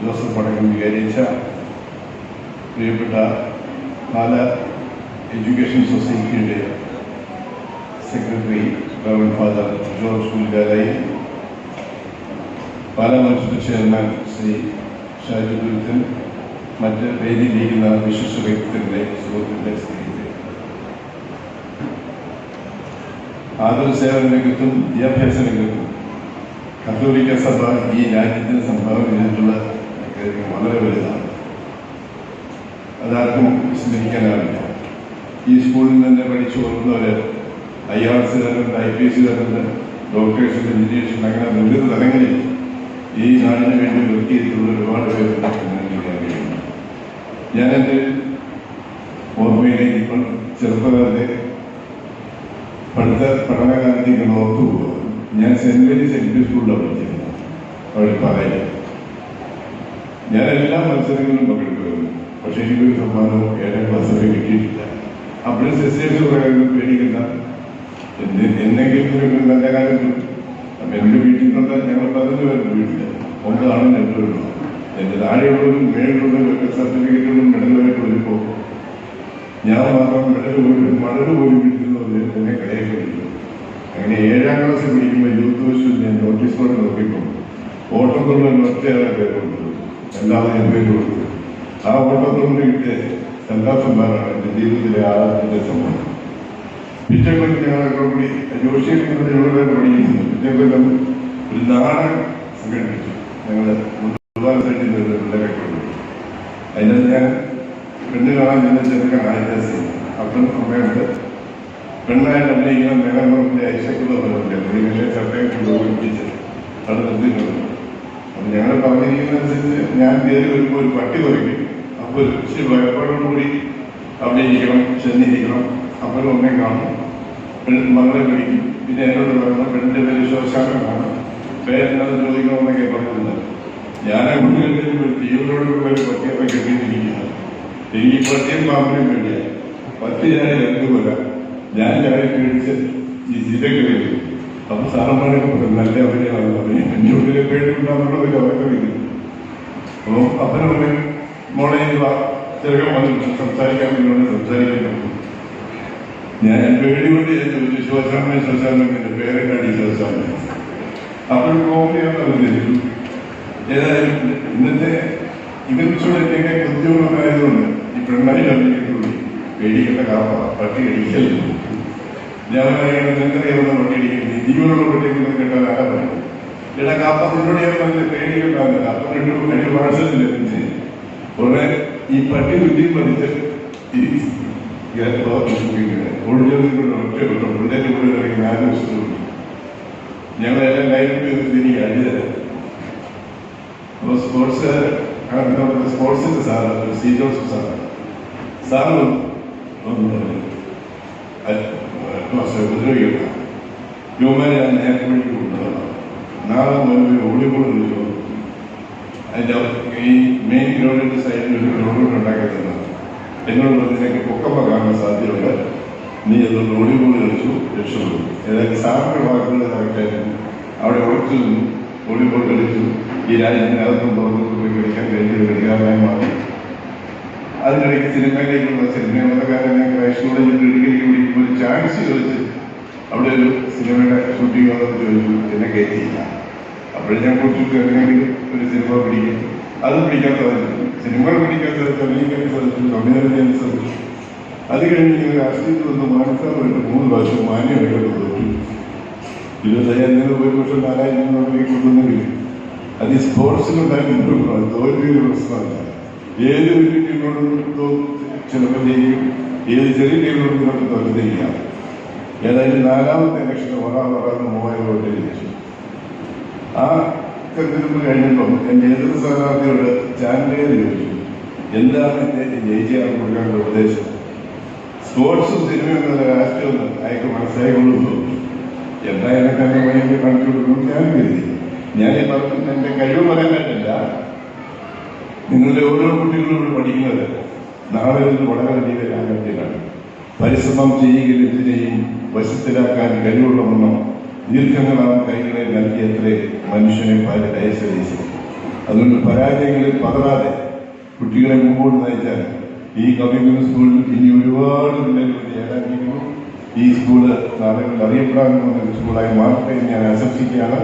Joseph അടക്കം വികാരിച്ച പ്രിയപ്പെട്ട പാല എഡ്യൂക്കേഷൻ സൊസൈറ്റിയുടെ സെക്രട്ടറി റവൻ ഫാദർ ജോർജ് കുൽഗാലായി പാല മത്സര ചെയർമാൻ ശ്രീ ഷാജി ഗുരുത്തൻ മറ്റ് വേദിയിലിരിക്കുന്ന വിശിഷ്ട വ്യക്തികളുടെ സുഹൃത്തിന്റെ സ്ഥിതി ആതുര സേവന രംഗത്തും വിദ്യാഭ്യാസ രംഗത്തും കത്തോലിക്ക സഭ ഈ രാജ്യത്തിന് സംഭാവന ചെയ്തിട്ടുള്ള കാര്യം വളരെ വലുതാണ് അതാർക്കും സ്മരിക്കാനാവില്ല ഈ സ്കൂളിൽ തന്നെ പഠിച്ചു വന്നവര് ഐ ആർ എസ് തരുന്നുണ്ട് ഐ പി എസ് തരുന്നുണ്ട് ഡോക്ടേഴ്സ് എഞ്ചിനീയേഴ്സ് അങ്ങനെ വിവിധ തലങ്ങളിൽ ഈ നാടിന് വേണ്ടി വർക്ക് ചെയ്തിട്ടുള്ള ഒരുപാട് പേര് ഞാൻ എന്റെ ഓർമ്മയിലേക്ക് ഇപ്പോൾ ചെറുപ്പകാലത്തെ പഠിത്ത പഠനകാലത്തേക്ക് ഓർത്തു പോകുക ഞാൻ സെന്റ് മേരീസ് എൽ പി സ്കൂളിലാണ് പഠിച്ചിരുന്നത്. അവിടെ പറയുന്നത് ഞാൻ എല്ലാ മത്സരങ്ങളിലും പങ്കെടുക്കുമായിരുന്നു. പക്ഷെ എനിക്കൊരു സമ്മാനവും ഏഴാം ക്ലാസ് വരെ കിട്ടിയിട്ടില്ല. അപ്പോഴും സെസ്യേഴ്സ് പ്രകാരം പേടിക്കുന്ന എന്ത് എന്തെങ്കിലും ഒരു നല്ല കാലം അപ്പം എന്റെ വീട്ടിൽ കണ്ട ഞങ്ങൾ പതിനഞ്ച് പേരുടെ വീട്ടിൽ. ഒമ്പതാണ് എന്റെ താഴെയുള്ളതും മേളിലുള്ളതും താഴെയുള്ളവരും മേളിലുള്ളവരും സർട്ടിഫിക്കറ്റുകളും മെഡലുമായിട്ട് വരുമ്പോൾ ഞാൻ മാത്രം മെഡൽ പോലും മടൽ പോലും കിട്ടുന്നത് എന്നെ കളിയാക്കിയിട്ടുണ്ട് അങ്ങനെ ഏഴാം ക്ലാസ്സിൽ പഠിക്കുമ്പോൾ യൂത്ത് ഫെസ്റ്റിൽ ഞാൻ നോട്ടീസ് ബോർഡ് നോക്കിയപ്പോൾ ഓട്ടത്തുള്ള ഒറ്റയാളെ കൊണ്ടുവന്നു. അല്ലാതെ ഞാൻ പേര് കൊടുത്തു. ആ ഓട്ടത്തുള്ള കിട്ടിയ എല്ലാ സമ്മാനമാണ് എന്റെ ജീവിതത്തിലെ ആദ്യത്തെ സമ്മാനം. പിറ്റേ കൊല്ലം ഞങ്ങളൊക്കെ കൂടി ജോഷിയിലിരിക്കുന്ന ഞങ്ങളുടെ പഠിക്കുന്നു പിറ്റേ കൊല്ലം ഒരു നാടകം സംഘടിപ്പിച്ചു. ഞങ്ങൾ അതിനകത്ത് ഞാൻ പെണ്ണ് കാണാൻ ചെന്ന ചെറുക്കൻ ആയിരം അപ്പം അമ്മയുണ്ട്. പെണ്ണായിട്ട് അഭിനയിക്കുന്ന മേഘങ്ങളുടെ ഐശക്കുള്ള ബലമുണ്ട് പുള്ളികളെ ചട്ടയെ കൊണ്ടുപോയിപ്പിച്ച് അത് നിർത്തിയിട്ടുണ്ട്. അപ്പം ഞങ്ങൾ പറഞ്ഞിരിക്കുന്നതനുസരിച്ച് ഞാൻ കയറി വരുമ്പോൾ ഒരു പട്ടി പറയും അപ്പോൾ ഒരു കൂടി അവിടെ ഇരിക്കണം ചെന്നിരിക്കണം. അപ്പോൾ ഒന്നേ കാണും. മകളെ പിടിക്കും പിന്നെ എന്നോട് പറഞ്ഞു പെണ്ണിന്റെ പേര് ശോശാക്കനാണ്. പേരെന്നത് ചോദിക്കണമെന്നൊക്കെ പറഞ്ഞിരുന്നത് ഞാൻ അങ്ങോട്ട് തീവ്രോട് ഒരു പട്ടിയൊക്കെ കെട്ടിയിട്ടിരിക്കുന്നത് എനിക്ക് പട്ടിയും പാമ്പിനും വേണ്ടിയാണ് പട്ടി ഞാൻ രണ്ടുപോലെ ഞാൻ ചാടി പേടിച്ച് ഈ ജില്ലക്ക് വരും അപ്പൊ സാറന്മാരെ നല്ല അവരെയാണ് പറയും എന്റെ ഉള്ളിലെ പേടിയുണ്ടാകുന്നുള്ളത് അവർക്ക് വരും അപ്പോൾ അപ്പനമ്മ മോളെ വാ ചെറുക്കൻ വന്നിട്ട് സംസാരിക്കാൻ വേണ്ടി സംസാരിക്കാൻ പറ്റും ഞാൻ പേടികൊണ്ട് ചോദിച്ചു ശിവസാമ ശിവസാമന്റെ പേരെക്കാടി ശിവസാമ അപ്പോൾ കോമഡിയാണ് പറഞ്ഞിരുന്നു ഏതായാലും ഇന്നത്തെ ഇവരുടെ കൃത്യമായതുകൊണ്ട് ഈ പെണ്ണായി അറിയിക്കുള്ളൂ പേടിക്കേണ്ട കാപ്പ പട്ടി അടിക്കല്ലോ ഞാൻ പറയുന്നത് നിങ്ങൾക്കറിയാവുന്ന പട്ടി അടിക്കുന്നു ജീവനുള്ള പട്ടിയെങ്കിലും കേട്ടാൽ ആകാൻ പറയും എടാ കാപ്പ നിന്നോട് ഞാൻ പറഞ്ഞത് പേടിക്കേണ്ടാവില്ല അപ്പൊ രണ്ടു രണ്ട് ഭാഷയിൽ ലഭിച്ച് ഉടനെ ഈ പട്ടി ബുദ്ധിയും പഠിച്ച് ഈ ഒഴിഞ്ഞതിനുള്ള ഒറ്റ ഉള്ളിന്റെ കൂടെ ഇറങ്ങി നാല് ദിവസത്തുള്ളൂ ഞങ്ങളെല്ലാം ലൈഫ് തിരികെ അടിതരാം അപ്പോൾ സ്പോർട്സ് നമ്മുടെ സ്പോർട്സിന്റെ sir C Joseph sir sir ഉപദ്രവിക്കണ്ട യുവമാരെ ഞാൻ നേരത്തെ വഴിക്ക് കൊണ്ടുവരണം നാളെ മുതൽ വോളിബോൾ കളിച്ചു അതിന്റെ ഈ മെയിൻ ഗ്രൗണ്ടിന്റെ സൈഡിൽ ഒരു ഗ്രൗണ്ട് ഉണ്ടാക്കി തന്നത് എന്നോട് പറഞ്ഞതിനൊക്കെ പൊക്കമ്മ കാണാൻ സാധ്യതയുണ്ട്. നീ അതുകൊണ്ട് ഓടിക്കൊണ്ട് കളിച്ചു രക്ഷപ്പെടും. ഏതായാലും സാറിന്റെ വാക്കുകൾ കറക്റ്റായിരുന്നു അവിടെ ഉറച്ചു നിന്നു വോളിബോൾ കളിച്ചു ഈ രാജ്യത്തിനകത്തും പുറത്തും പോയി കളിക്കാൻ ഒരു കളിക്കാരനായി മാറി. അതിനിടയ്ക്ക് സിനിമയിലേക്കുള്ള കോളേജിൽ ഡിഗ്രിക്ക് പഠിക്കുമ്പോൾ ഒരു ചാൻസ് കളിച്ച് അവിടെ ഒരു സിനിമയുടെ ഷൂട്ടിംഗ് വന്നിട്ട് ചോദിച്ചു. എന്നെ കയറ്റിയില്ല. അപ്പോൾ ഞാൻ കുറച്ച് എങ്ങനെയെങ്കിലും ഒരു സിനിമ പിടിക്കും. അത് പിടിക്കാൻ സിനിമകൾ പിടിക്കാൻ സാധിച്ചു അഭിനയിക്കാൻ സാധിച്ചു അഭിനയം ചെയ്യാൻ സാധിച്ചു അത് കഴിഞ്ഞ് നിങ്ങൾ രാഷ്ട്രീയത്തിൽ വന്ന് മാനസാറുമായിട്ട് മൂന്ന് പ്രാവശ്യം മാന്യമായിട്ട് തോറ്റു ഇരുപത്തയ്യായിരം ഒരു വർഷം നാലായിരം രൂപയിലേക്ക് കൊണ്ടുവന്നെങ്കിൽ അത് ഈ സ്പോർട്സിലുണ്ടായിരുന്ന തോൽവിയുടെ പ്രശ്നമല്ല. ഏത് വലിയ ടീമിനോടും ചിലപ്പോൾ ചെയ്യും ഏത് ചെറിയ ടീമിനോടും നിങ്ങൾക്ക് തോൽവിക്കാം ഏതായാലും നാലാമത്തെ ഇലക്ഷൻ ഒരാൾ ഒരാൾ മൂവായിരം വോട്ട് ജയിച്ചു. ആ തെരഞ്ഞെടുപ്പ് കഴിഞ്ഞപ്പം എന്റെ എതിർ സ്ഥാനാർത്ഥിയോട് ചാനലുകാർ ചോദിച്ചു എന്താണ് എന്നെ ജയിച്ചാൽ കൊടുക്കാനുള്ള ഉദ്ദേശം? സ്പോർട്സും സിനിമയും എന്നുള്ള രാഷ്ട്രീയം അയാൾക്ക് മനസ്സിലായിക്കൊള്ളുന്നു എന്തായാലും തന്നെ വഴിക്ക് കാണിച്ചു കൊടുക്കണം ഞാൻ കരുതി. ഞാൻ ഈ പറഞ്ഞ എന്റെ കഴിവ് പറയാനായിട്ടല്ല നിങ്ങളുടെ ഓരോ കുട്ടികളും ഇവിടെ പഠിക്കുന്നത് നാളെ ഇത് വളരെ വലിയ ലാഭത്തിലാണ് പരിശ്രമം ചെയ്യുകയും എന്തിനേയും വശത്തിലാക്കാൻ കഴിവുള്ളവണ്ണം ദീർഘങ്ങളാണ് കൈകളെ നൽകിയത്രേ മനുഷ്യനെ ഡയസരീസ് അതുകൊണ്ട് പരാജയങ്ങളിൽ പതറാതെ കുട്ടികളെ മുമ്പോട്ട് നയിച്ചാൽ ഈ കമ്മ്യൂണിസ്റ്റ് സ്കൂളിൽ ഇനി ഒരുപാട് പിള്ളേർ നേടാനിരിക്കുന്നു ഈ സ്കൂൾ നാളുകളിൽ അറിയപ്പെടാൻ പോകുന്ന ഒരു സ്കൂളായി മാറട്ടെ ഞാൻ ആശംസിക്കുകയാണ്.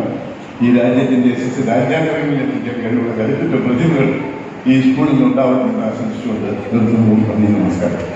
ഈ രാജ്യത്തിന്റെ യശസ് രാജ്യാന്തരങ്ങളിൽ എത്തിക്കാൻ കഴിവുള്ള കരുത്തുറ്റ പ്രതിഭകൾ ഈ സ്കൂളിൽ ഉണ്ടാവണമെന്ന് ആശംസിച്ചുകൊണ്ട് നിർത്തുന്നു. നന്ദി നമസ്കാരം.